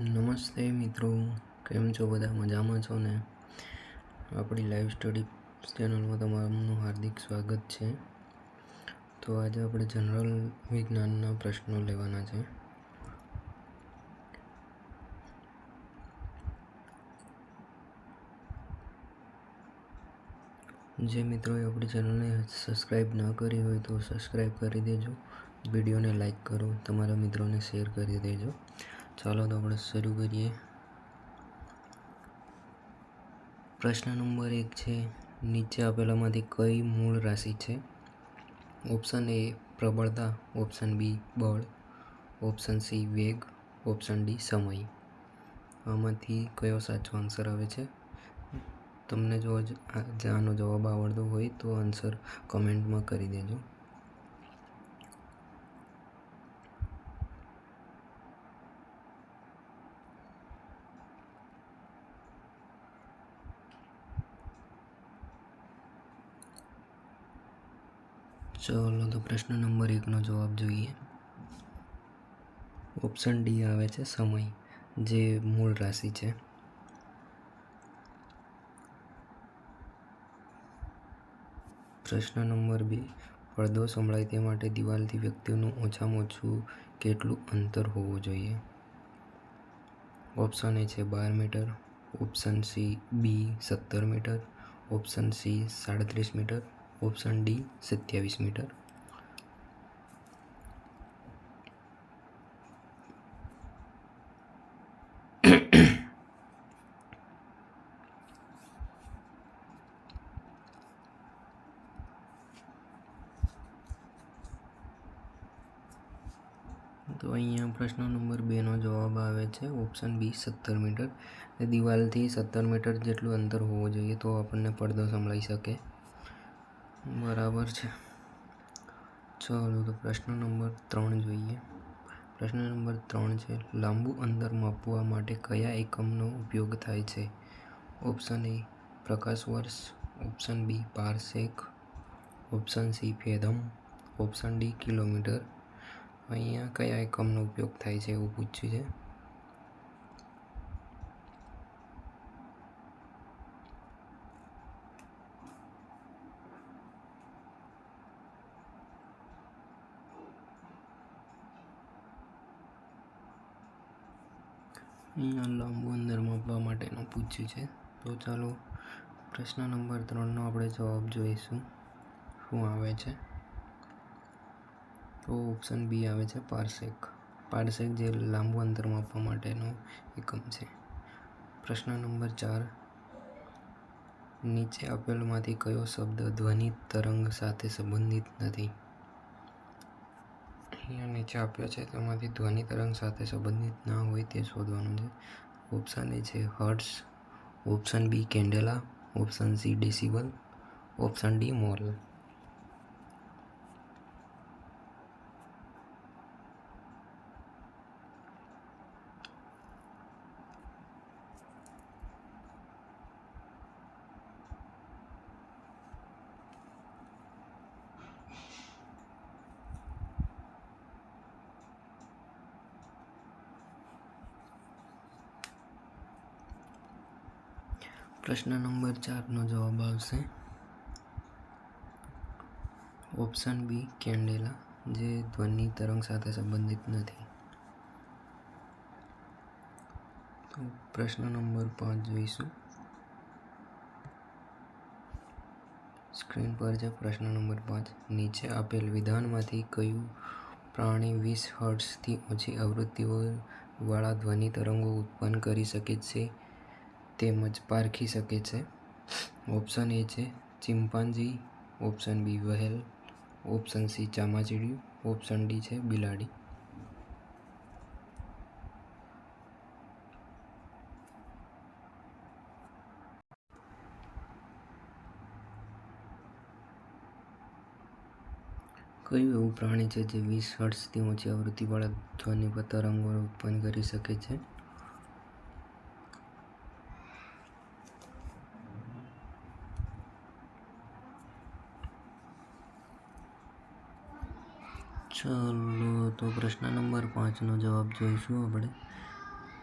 નમસ્તે મિત્રો, કેમ છો બધા? મજામાં છો ને? આપણી લાઈવ સ્ટડી ચેનલમાં તમારું હાર્દિક સ્વાગત છે. તો આજે આપણે જનરલ વિજ્ઞાનના પ્રશ્નો લેવાના છે. જે મિત્રોએ આપણી ચેનલને સબસ્ક્રાઈબ ન કરી હોય તો સબસ્ક્રાઈબ કરી દેજો. વિડીયોને લાઈક કરો. તમારા મિત્રોને શેર કરી દેજો. ચાલો તો આપણે શરૂ કરીએ. પ્રશ્ન નંબર એક છે, નીચે આપેલામાંથી કઈ મૂળ રાશિ છે? ઓપ્શન એ પ્રબળતા. ઓપ્શન બી બળ. ઓપ્શન સી વેગ. ઓપ્શન ડી સમય. આમાંથી કયો સાચો આન્સર આવે છે? તમને જો આનો જવાબ આવડતો હોય તો આન્સર કમેન્ટમાં કરી દેજો. ચલો તો પ્રશ્ન નંબર એકનો જવાબ જોઈએ. ઓપ્શન ડી આવે છે સમય, જે મૂળ રાશિ છે. પ્રશ્ન નંબર બે, પડદો સંભળાય તે માટે દિવાલથી વ્યક્તિનું ઓછામાં ઓછું કેટલું અંતર હોવું જોઈએ? ઓપ્શન એ છે બાર મીટર ઓપ્શન સી બી સત્તર મીટર ઓપ્શન સી સાડત્રીસ મીટર ઓપ્શન ડી, સત્યાવીસ મીટર. તો અહીંયા પ્રશ્ન નંબર બેનો જવાબ આવે છે. ઓપ્શન બી, સત્તર મીટર. દિવાલથી સત્તર મીટર જેટલું અંતર હોવું જોઈએ તો આપણને પડદો સંભળાઈ શકે. બરાબર છે. ચાલો તો પ્રશ્ન નંબર ત્રણ જોઈએ. પ્રશ્ન નંબર ત્રણ છે, લાંબુ અંતર માપવા માટે કયા એકમનો ઉપયોગ થાય છે? ઓપ્શન એ, પ્રકાશ વર્ષ. Option B, parsec. Option C, fathom. Option D, kilometre. અહીંયા કયા એકમનો ઉપયોગ થાય છે એવું પૂછ્યું છે? અહીંયા લાંબુ અંતર માપવા માટેનું પૂછ્યું છે. તો ચાલો, પ્રશ્ન નંબર ત્રણનો આપણે જવાબ જોઈશું. શું આવે છે? તો ઓપ્શન બી આવે છે પારસેક. પારસેક જે લાંબુ અંતર માપવા માટેનો એકમ છે. પ્રશ્ન નંબર ચાર. નીચે આપેલમાંથી કયો શબ્દ ધ્વનિ તરંગ સાથે સંબંધિત નથી? અહીંયા નીચે આપ્યો છે તેમાંથી ધ્વનિ તરંગ સાથે સંબંધિત ના હોય તે શોધવાનું છે. ઓપ્શન એ છે hertz option B candela option C decibel option D mole પ્રશ્ન નંબર ચારનો જવાબ આવશે. ઓપ્શન બી, કેન્ડેલા, જે ધ્વનિ તરંગ સાથે સંબંધિત નથી. તો પ્રશ્ન નંબર પાંચ જોઈશું. સ્ક્રીન પર છે પ્રશ્ન નંબર પાંચ. નીચે આપેલ વિધાનમાંથી કયું પ્રાણી વીસ હર્ટ્સથી ઓછી આવૃત્તિઓવાળા ધ્વનિ તરંગો ઉત્પન્ન કરી શકે છે? તેમજ પારખી શકે છે. ઓપ્શન એ છે chimpanzee option B whale, option C ચામાચીડિયું, option D છે બિલાડી. કયું એવું પ્રાણી છે જે વીસ હર્ટ્ઝથી ઓછી આવૃત્તિવાળા ધ્વનિ તરંગો ઉત્પન્ન કરી શકે છે? ચાલો તો પ્રશ્ન નંબર પાંચનો જવાબ જોઈશું આપણે.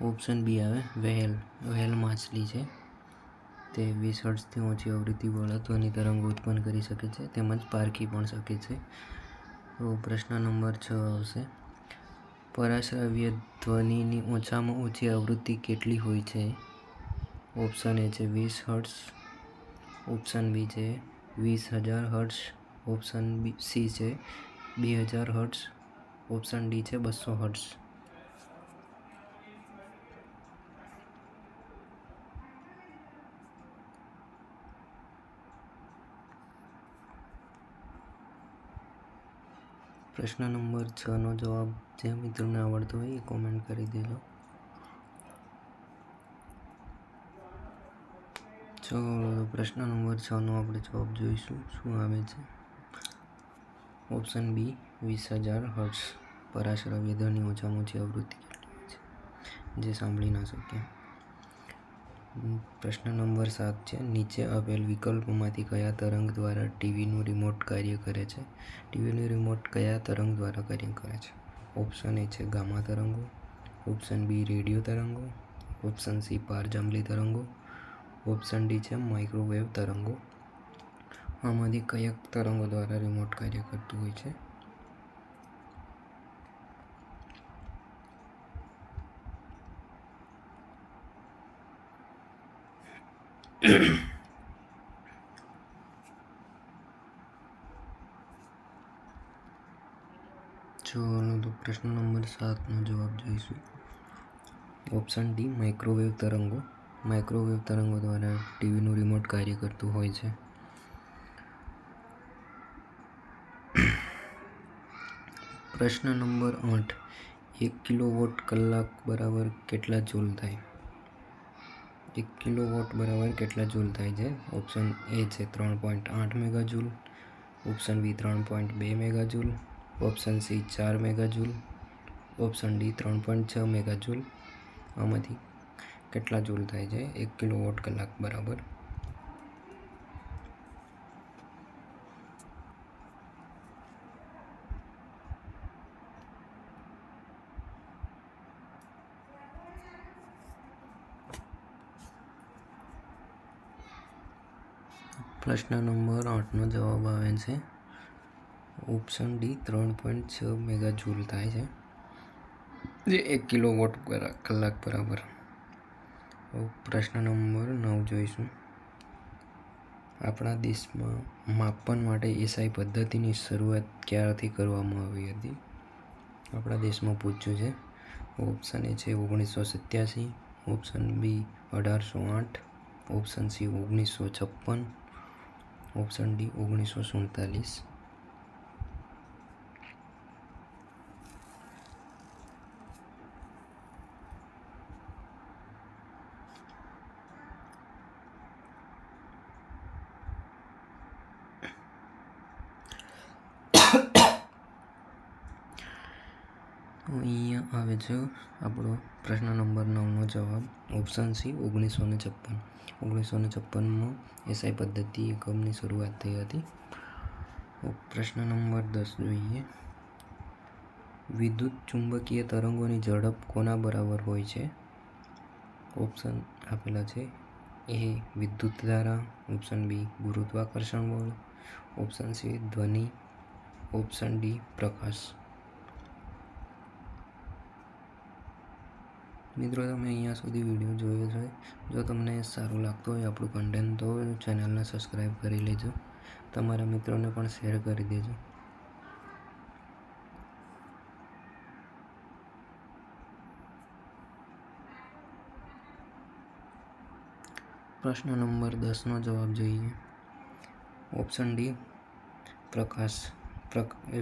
ઓપ્શન બી આવે, વહેલ. વહેલ માછલી છે. તે વીસ હર્ટ્સથી ઓછી આવૃત્તિવાળા ધ્વનિ તરંગો ઉત્પન્ન કરી શકે છે, તેમજ પારખી પણ શકે છે. તો પ્રશ્ન નંબર છ આવશે. પરાશ્રવ્ય ધ્વનિની ઓછામાં ઓછી આવૃત્તિ કેટલી હોય છે? ઓપ્શન એ છે વીસ હર્ટ્સ ઓપ્શન બી છે વીસ હજાર હર્ટ્સ ઓપ્શન બી સી છે બે હજાર હર્ટ્સ ઓપ્શન ડી છે બસો હર્ટ્સ પ્રશ્ન નંબર છનો જવાબ જે મિત્રોને આવડતો હોય એ કોમેન્ટ કરી દેજો. ચલો પ્રશ્ન નંબર છનો આપણે જવાબ જોઈશું. શું આવે છે? ઓપ્શન બી, વીસ હજાર હર્ષ પરાશ્રવ્ય ધ્વનિ ઓછામાં ઓછી આવૃત્તિ છે? જે સાંભળી ના શક્યા. પ્રશ્ન નંબર સાત છે. નીચે આપેલ વિકલ્પોમાંથી કયા તરંગ દ્વારા ટીવીનું રિમોટ કાર્ય કરે છે? ટીવીનું રિમોટ કયા તરંગ દ્વારા કાર્ય કરે છે? ઓપ્શન એ છે ગામા તરંગો. ઓપ્શન બી, રેડિયો તરંગો. ઓપ્શન સી પારજાંબલી તરંગો. ઓપ્શન ડી છે માઇક્રોવેવ તરંગો. આમાંથી કયક તરંગો દ્વારા રિમોટ કાર્ય કરતું હોય છે. ચલો તો પ્રશ્ન નંબર સાતનો જવાબ જોઈશું. ઓપ્શન ડી માઇક્રોવેવ તરંગો. માઇક્રોવેવ તરંગો દ્વારા ટીવીનું રિમોટ કાર્ય કરતું હોય છે. પ્રશ્ન નંબર આઠ એક કિલોવોટ કલાક બરાબર કેટલા જૂલ થાય એક કિલોવોટ બરાબર કેટલા જૂલ થાય છે ઓપ્શન એ છે ત્રણ પોઈન્ટ આઠ મેગા જૂલ ઓપ્શન બી ત્રણ પોઈન્ટ બે મેગા જૂલ ઓપ્શન સી ચાર મેગા જૂલ ઓપ્શન ડી ત્રણ પોઈન્ટ છ મેગા જૂલ આમાંથી કેટલા જૂલ થાય છે એક કિલોવોટ કલાક બરાબર પ્રશ્ન નંબર આઠનો જવાબ આવે છે. ઓપ્શન ડી, ત્રણ પોઈન્ટ છ મેગા જૂલ થાય છે. જે એક કિલો વોટ કલાક બરાબર. પ્રશ્ન નંબર નવ જોઈશું. આપણા દેશમાં માપન માટે એસઆઈ પદ્ધતિની શરૂઆત ક્યારથી કરવામાં આવી હતી? આપણા દેશમાં પૂછ્યું છે. ઓપ્શન એ છે ઓગણીસો સત્યાસી, ઓપ્શન બી અઢારસો આઠ, ઓપ્શન સી ઓગણીસો છપ્પન ઓપ્શન ડી ઓગણીસો સુડતાલીસ. અહીંયા આવે છે આપણો પ્રશ્ન નંબર નવનો જવાબ. ઓપ્શન સી, ઓગણીસો ને છપ્પન. ઓગણીસો ને છપ્પનમાં એસઆઈ પદ્ધતિ એકમની શરૂઆત થઈ હતી. પ્રશ્ન નંબર દસ જોઈએ. વિદ્યુત ચુંબકીય તરંગોની ઝડપ કોના બરાબર હોય છે? ઓપ્શન આપેલા છે એ વિદ્યુત ધારા, ઓપ્શન બી ગુરુત્વાકર્ષણ બળ, ઓપ્શન સી ધ્વનિ, ઓપ્શન ડી પ્રકાશ. મિત્રો, તમે અહીંયા સુધી વીડિયો જોયો છે. જો તમને સારું લાગતું હોય આપણું કન્ટેન્ટ તો ચેનલને સબસ્ક્રાઈબ કરી લેજો. તમારા મિત્રોને પણ શેર કરી દેજો. પ્રશ્ન નંબર દસનો જવાબ જોઈએ. ઓપ્શન ડી પ્રકાશ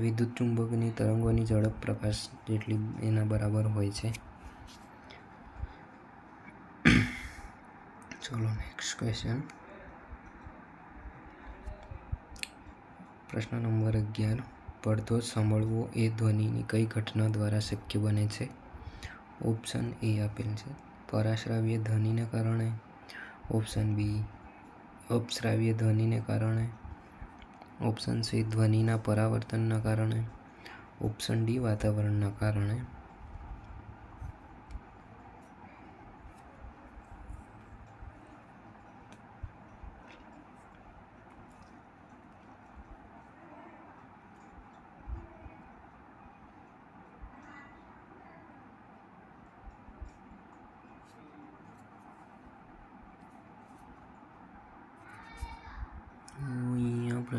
વિદ્યુત ચુંબકની તરંગોની ઝડપ પ્રકાશ જેટલી એના બરાબર હોય છે. ચલો નેક્સ્ટ ક્વેશ્ચન પ્રશ્ન નંબર અગિયાર પડધો સાંભળવો એ ધ્વનિની કઈ ઘટના દ્વારા શક્ય બને છે ઓપ્શન એ આપેલ છે પરાશ્રાવ્ય ધ્વનિને કારણે ઓપ્શન બી અપશ્રાવ્ય ધ્વનિને કારણે ઓપ્શન સી ધ્વનિના પરાવર્તનના કારણે ઓપ્શન ડી વાતાવરણના કારણે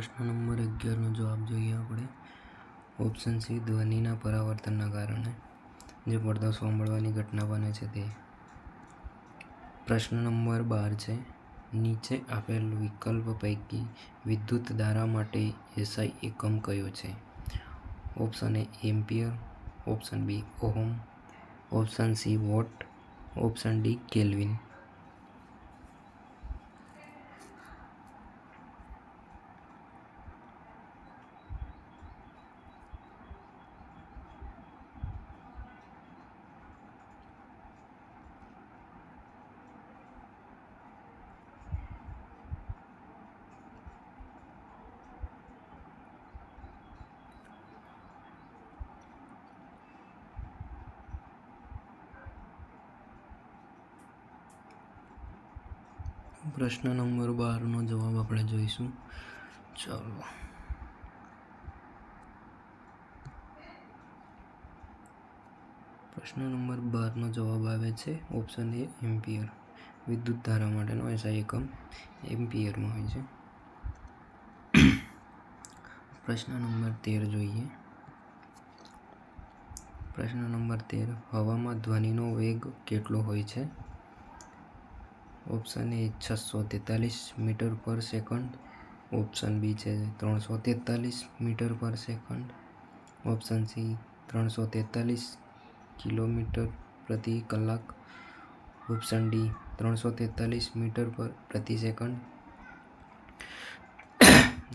પ્રશ્ન નંબર અગિયારનો જવાબ જોઈએ આપણે. ઓપ્શન સી, ધ્વનિના પરાવર્તનના કારણે. જે પડદો સાંભળવાની ઘટના બને છે તે. પ્રશ્ન નંબર બાર છે. નીચે આપેલ વિકલ્પ પૈકી વિદ્યુત ધારા માટે એસઆઈ એકમ કયો છે? Option A ampere, option B ohm, option C watt, option D kelvin. પ્રશ્ન નંબર બારનો જવાબ આપણે જોઈશું. ચાલો. પ્રશ્ન નંબર બારનો જવાબ આવે છે ઓપ્શન એ એમ્પિયર. વિદ્યુત ધારા માટેનો એસઆઈ એકમ એમ્પિયરમાં હોય છે. પ્રશ્ન નંબર તેર જોઈએ. પ્રશ્ન નંબર તેર, હવામાં ધ્વનિનો વેગ કેટલો હોય છે? ઓપ્શન એ છસો તેતાલીસ મીટર પર સેકન્ડ, ઓપ્શન બી છે ત્રણસો તેતાલીસ મીટર પર સેકન્ડ, ઓપ્શન સી ત્રણસો તેતાલીસ કિલોમીટર પ્રતિ કલાક, ઓપ્શન ડી ત્રણસો તેતાલીસ મીટર પર પ્રતિ સેકન્ડ.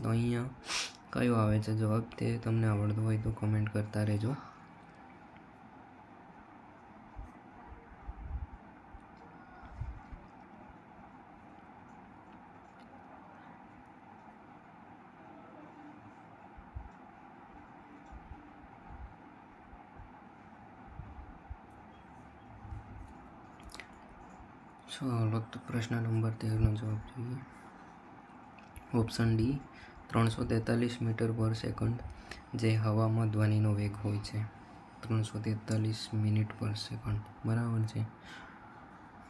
તો અહીંયા કયો આવે છે જવાબ તે તમને આવડતો હોય તો કમેન્ટ કરતા રહેજો. ચાલો તો પ્રશ્ન નંબર તેરનો જવાબ જોઈએ. ઓપ્શન ડી, ત્રણસો તેતાલીસ મીટર પર સેકન્ડ, જે હવામાં ધ્વનિનો વેગ હોય છે. ત્રણસો તેતાલીસ મિનિટ પર સેકન્ડ. બરાબર છે?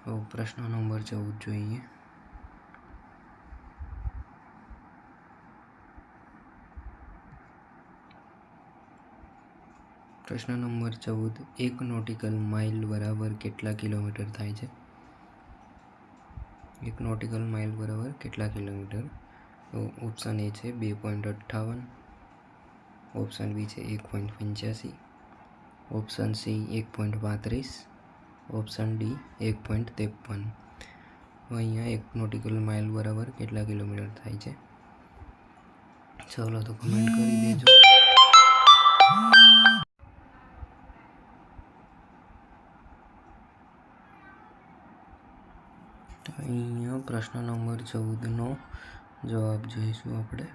તો પ્રશ્ન નંબર ચૌદ જોઈએ. પ્રશ્ન નંબર ચૌદ, એક નોટિકલ માઇલ બરાબર કેટલા કિલોમીટર થાય છે? એક નોટિકલ માઇલ બરાબર કેટલા કિલોમીટર? તો ઓપ્શન એ છે બે પોઈન્ટ અઠ્ઠાવન, ઓપ્શન બી છે એક પોઈન્ટ પંચ્યાસી, ઓપ્શન સી એક પોઈન્ટ પાંત્રીસ, ઓપ્શન ડી એક પોઈન્ટ ત્રેપન. અહીંયા એક નોટિકલ માઇલ બરાબર કેટલા કિલોમીટર થાય છે? ચાલો તો કમેન્ટ કરી દેજો. અહીંયા પ્રશ્ન નંબર ચૌદનો જવાબ જોઈશું આપણે.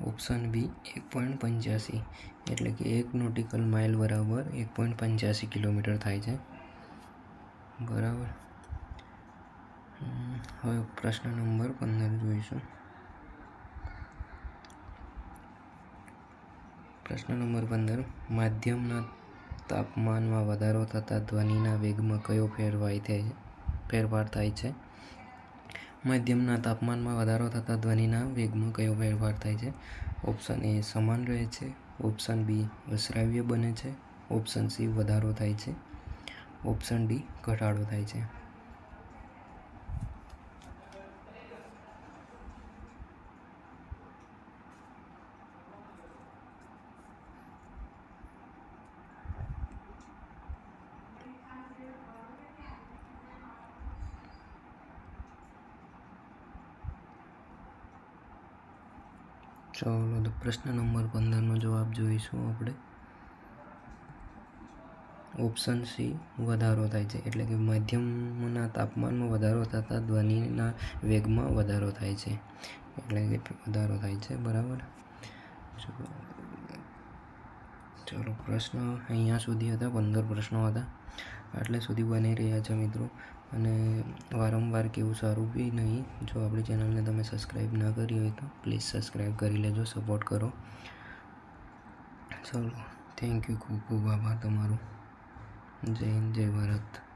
ઓપ્શન બી એક પોઈન્ટ પંચ્યાસી, એટલે કે એક નોટિકલ માઇલ બરાબર એક પોઈન્ટ પંચ્યાસી કિલોમીટર થાય છે. બરાબર. હવે પ્રશ્ન નંબર પંદર જોઈશું. પ્રશ્ન નંબર પંદર, માધ્યમના તાપમાનમાં વધારો થતાં ધ્વનિના વેગમાં કયો ફેરવાય થાય ફેરફાર થાય છે. મધ્યમના તાપમાનમાં વધારો થતાં ધ્વનિના વેગમાં કયો ફેરફાર થાય છે? ઓપ્શન એ સમાન રહે છે. ઓપ્શન બી અશ્રાવ્ય બને છે. ઓપ્શન સી વધારો થાય છે. ઓપ્શન ડી ઘટાડો થાય છે. ચાલો તો પ્રશ્ન નંબર પંદરનો જવાબ જોઈશું આપણે. ઓપ્શન સી વધારો થાય છે. એટલે કે મધ્યમના તાપમાનમાં વધારો થતાં ધ્વનિના વેગમાં વધારો થાય છે. એટલે કે વધારો થાય છે, બરાબર? ચલો, પ્રશ્ન અહીંયા સુધી હતા, પંદર પ્રશ્નો હતા. આટલે સુધી બની રહ્યા છે મિત્રો. અને વારંવાર કેવું સારું બી નહીં. જો આપણી ચેનલને તમે સબસ્ક્રાઈબ ના કરી હોય તો પ્લીઝ સબસ્ક્રાઈબ કરી લેજો સપોર્ટ કરો. ચલો થેન્ક યુ ખૂબ ખૂબ આભાર તમારો. જય હિન્દ, જય ભારત.